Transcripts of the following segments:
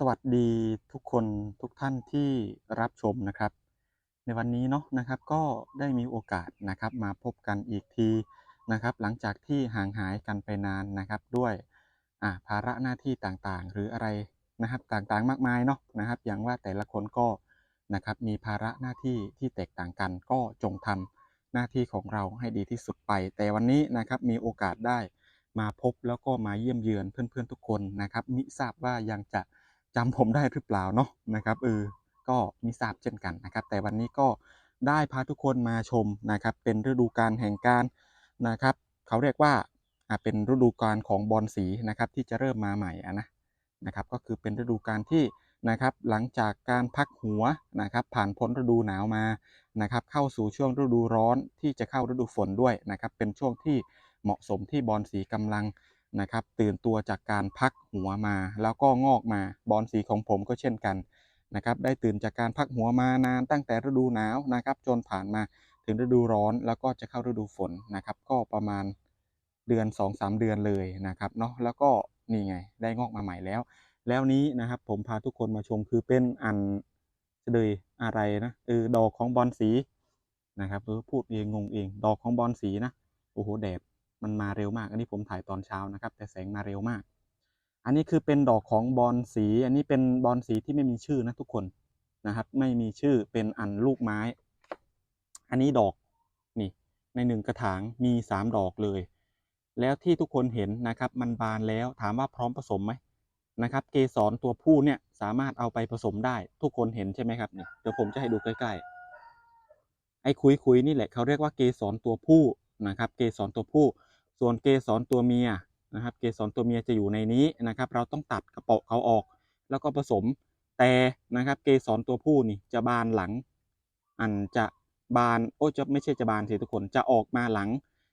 สวัสดีทุกคนทุกท่านที่รับชมนะครับ ในวันนี้เนาะนะครับก็ได้มีโอกาสนะครับมาพบกันอีกทีนะครับ หลังจากที่ห่างหายกันไปนานนะครับด้วยอ่าภาระหน้าที่ต่างๆ หรืออะไรนะครับต่างๆมากมายเนาะนะครับ อย่างว่าแต่ละคนก็นะครับมีภาระหน้าที่ที่แตกต่างกันก็จงทำหน้าที่ของเราให้ดีที่สุดไป แต่วันนี้นะครับมีโอกาสได้มาพบแล้วก็มาเยี่ยมเยือนเพื่อนๆทุกคนนะครับมิทราบว่ายังจะ จำผมได้หรือเปล่าเนาะนะครับเออก็มิทราบเช่นกันนะครับ แต่วันนี้ก็ได้พาทุกคนมาชมนะครับ เป็นฤดูกาลแห่งการนะครับ เขาเรียกว่าเป็นฤดูกาลของบอลสีนะครับที่จะเริ่มมาใหม่อนะนะครับ ก็คือเป็นฤดูกาลที่นะครับ หลังจากการพักหัวนะครับ ผ่านพ้นฤดูหนาวมานะครับ เข้าสู่ช่วงฤดูร้อนที่จะเข้าฤดูฝนด้วยนะครับ เป็นช่วงที่เหมาะสมที่บอลสีกำลัง นะครับ ตื่นตัวจากการพักหัวมา แล้วก็งอกมาบอลสีของผมก็เช่นกันนะครับ ได้ตื่นจากการพักหัวมานานตั้งแต่ฤดูหนาวนะครับ จนผ่านมาถึงฤดูร้อนแล้วก็จะเข้าฤดูฝนนะครับ ก็ประมาณเดือน 2-3 เดือนเลยนะครับเนาะแล้วก็นี่ไง ได้งอกมาใหม่แล้ว แล้วนี้นะครับผมพาทุกคนมาชมคือเป็นอันเลยอะไรนะเออดอกของบอลสีนะครับเออพูดเองงงเอง ดอกของบอลสีนะโอ้โหแดด มันมาเร็วมาก อันนี้ผมถ่ายตอนเช้านะครับ แต่แสงมาเร็วมาก อันนี้คือเป็นดอกของบอลสี อันนี้เป็นบอลสีที่ไม่มีชื่อนะทุกคนนะครับ ไม่มีชื่อเป็นอันลูกไม้ อันนี้ดอกนี่ในหนึ่งกระถางมีสามดอกเลย แล้วที่ทุกคนเห็นนะครับมันบานแล้วถามว่าพร้อมผสมไหมนะครับ เกสรตัวผู้เนี่ยสามารถเอาไปผสมได้ ทุกคนเห็นใช่ไหมครับเนี่ยเดี๋ยวผมจะให้ดูใกล้ๆไอ้คุยคุยนี่แหละเขาเรียกว่าเกสรตัวผู้นะครับ เกสรตัวผู้ ส่วนเกสรตัวเมียนะครับ เกสรตัวเมียจะอยู่ในนี้นะครับ เราต้องตัดกระเปาะเขาออก แล้วก็ผสมแต่นะครับ เกสรตัวผู้นี่จะบานหลัง อันจะบานโอ้จะไม่ใช่จะบานสิทุกคนจะออกมาหลัง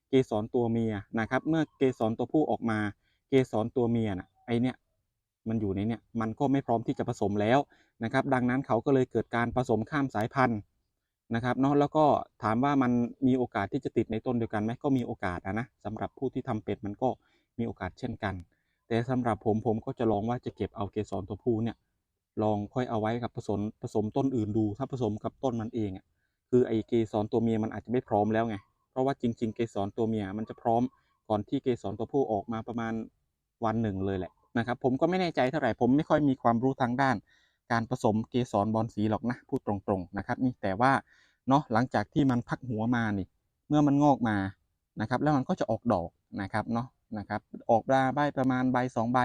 เกสรตัวเมียนะครับ เมื่อเกสรตัวผู้ออกมา เกสรตัวเมียน่ะไอเนี่ยมันอยู่ในเนี่ยมันก็ไม่พร้อมที่จะผสมแล้วนะครับ ดังนั้นเขาก็เลยเกิดการผสมข้ามสายพันธุ์ นะครับเนาะแล้วก็ถามว่ามันมีโอกาสที่จะติดในต้นเดียวกันไหมก็มีโอกาสอะนะสำหรับผู้ที่ทำเป็ดมันก็มีโอกาสเช่นกัน แต่สำหรับผมผมก็จะลองว่าจะเก็บเอาเกสรตัวผู้เนี่ยลองค่อยเอาไว้กับผสมผสมต้นอื่นดู ถ้าผสมกับต้นมันเองอะคือไอเกสรตัวเมียมันอาจจะไม่พร้อมแล้วไงเพราะว่าจริง ๆ เกสรตัวเมียมันจะพร้อมก่อนที่เกสรตัวผู้ออกมาประมาณวันหนึ่งเลยแหละนะครับผมก็ไม่แน่ใจเท่าไหร่ผมไม่ค่อยมีความรู้ทางด้าน การผสมเกสรบอลสีหรอกนะพูดตรงๆนะครับ นี่แต่ว่าเนาะหลังจากที่มันพักหัวมานี่ เมื่อมันงอกมานะครับ แล้วมันก็จะออกดอกนะครับเนาะนะครับ ออกมาใบประมาณใบสองใบ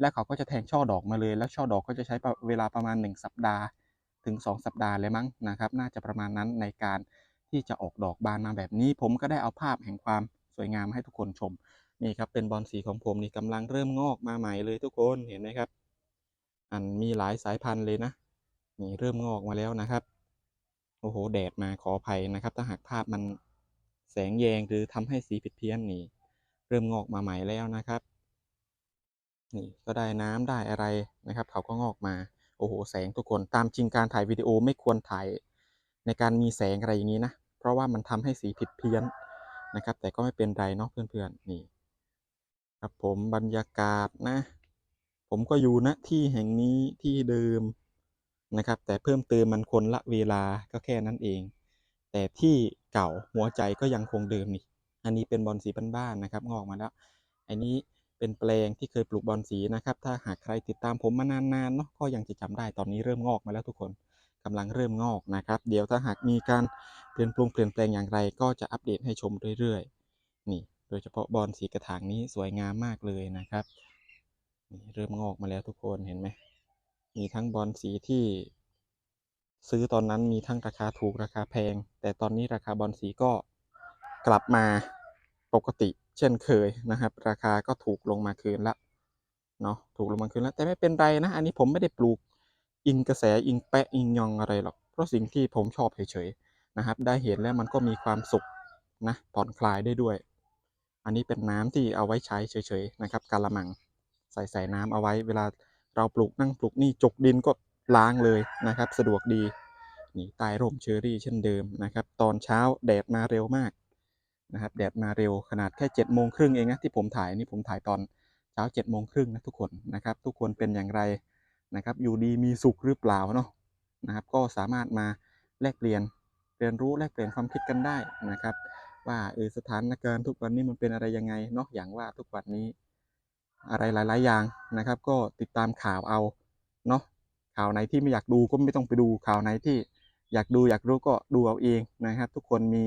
แล้วเขาก็จะแทงช่อดอกมาเลย แล้วช่อดอกก็จะใช้เวลาประมาณ 1 สัปดาห์ ถึง 2 สัปดาห์เลยมั้งนะครับ น่าจะประมาณนั้นในการที่จะออกดอกบานมาแบบนี้ ผมก็ได้เอาภาพแห่งความสวยงามให้ทุกคนชมนี่ครับเป็นบอลสีของผมนี่กำลังเริ่มงอกมาใหม่เลยทุกคนเห็นไหมครับ อันมีหลายสายพันธุ์เลยนะ นี่เริ่มงอกมาแล้วนะครับ โอ้โห แดดมาขออภัยนะครับ ถ้าหากภาพมันแสงแยงหรือทำให้สีผิดเพี้ยนนี่ เริ่มงอกมาใหม่แล้วนะครับ นี่ก็ได้น้ำได้อะไรนะครับ เขาก็งอกมา โอ้โห แสงทุกคน ตามจริงการถ่ายวิดีโอไม่ควรถ่ายในการมีแสงอะไรอย่างนี้นะ เพราะว่ามันทำให้สีผิดเพี้ยนนะครับ แต่ก็ไม่เป็นไรเนาะเพื่อนๆ นี่ ครับผมบรรยากาศนะ ผมก็อยู่ณที่แห่งนี้ที่เดิมนะครับ แต่เพิ่มเติมมันคนละเวลาก็แค่นั้นเอง แต่ที่เก่าหัวใจก็ยังคงเดิมนี่ อันนี้เป็นบอลสีบ้านๆนะครับ งอกมาแล้ว อันนี้เป็นแปลงที่เคยปลูกบอลสีนะครับ ถ้าหากใครติดตามผมมานานๆเนาะก็ยังจะจำได้ตอนนี้เริ่มงอกมาแล้วทุกคนกำลังเริ่มงอกนะครับ เดี๋ยวถ้าหากมีการเปลี่ยนแปลงเปลี่ยนแปลงอย่างไร ก็จะอัปเดตให้ชมเรื่อยๆ นี่ โดยเฉพาะบอลสีกระถางนี้สวยงามมากเลยนะครับ นี่เริ่มงอกมาแล้วทุกคนเห็นไหม มีทั้งบอลสีที่ซื้อตอนนั้นมีทั้งราคาถูกราคาแพง แต่ตอนนี้ราคาบอลสีก็กลับมาปกติเช่นเคยนะครับ ราคาก็ถูกลงมาคืนละเนาะถูกลงมาคืนแล้วแต่ไม่เป็นไรนะ อันนี้ผมไม่ได้ปลูกอิงกระแสอิงแปะอิงยองอะไรหรอก เพราะสิ่งที่ผมชอบเฉยๆนะครับ ได้เห็นแล้วมันก็มีความสุขนะผ่อนคลายได้ด้วย อันนี้เป็นน้ำที่เอาไว้ใช้เฉยๆนะครับกาละมัง ใส่ใส่น้ำเอาไว้ เวลาเราปลูกนั่งปลูกนี่จกดินก็ล้างเลยนะครับ สะดวกดีนี่ใต้ร่มเชอรี่เช่นเดิมนะครับ ตอนเช้าแดดมาเร็วมากนะครับแดดมาเร็วขนาดแค่เจ็ดโมงครึ่งเองนะที่ผมถ่ายนี่ผมถ่ายตอนเช้าเจ็ดโมงครึ่งนะทุกคนนะครับ ทุกคนเป็นอย่างไรนะครับ อยู่ดีมีสุขหรือเปล่าเนาะนะครับ ก็สามารถมาแลกเปลี่ยนเรียนรู้แลกเปลี่ยนความคิดกันได้นะครับ ว่าเออสถานการณ์ทุกวันนี้มันเป็นอะไรยังไงเนาะอย่างว่าทุกวันนี้ อะไรหลาย ๆ อย่างนะครับ ก็ติดตามข่าวเอาเนาะข่าวไหนที่ไม่อยากดูก็ไม่ต้องไปดูข่าวไหนที่อยากดูอยากรู้ก็ดูเอาเองนะครับ ทุกคนมี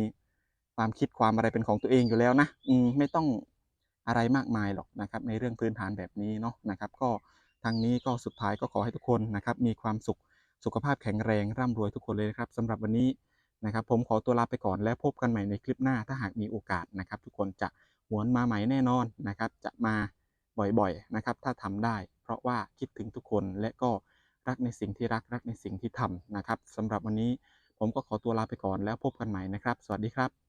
ความคิดความอะไรเป็นของตัวเองอยู่แล้วนะอืมไม่ต้องอะไรมากมายหรอกนะครับ ในเรื่องพื้นฐานแบบนี้เนาะนะครับ ก็ทางนี้ก็สุดท้ายก็ขอให้ทุกคนนะครับ มีความสุขสุขภาพแข็งแรงร่ำรวยทุกคนเลยนะครับสำหรับวันนี้นะครับ ผมขอตัวลาไปก่อนแล้วพบกันใหม่ในคลิปหน้าถ้าหากมีโอกาสนะครับ ทุกคนจะหวนมาใหม่แน่นอนนะครับ จะมา บ่อยๆนะครับ ถ้าทำได้ เพราะว่าคิดถึงทุกคนและก็รักในสิ่งที่รักรักในสิ่งที่ทำนะครับสำหรับวันนี้ผมก็ขอตัวลาไปก่อนแล้วพบกันใหม่นะครับ สวัสดีครับ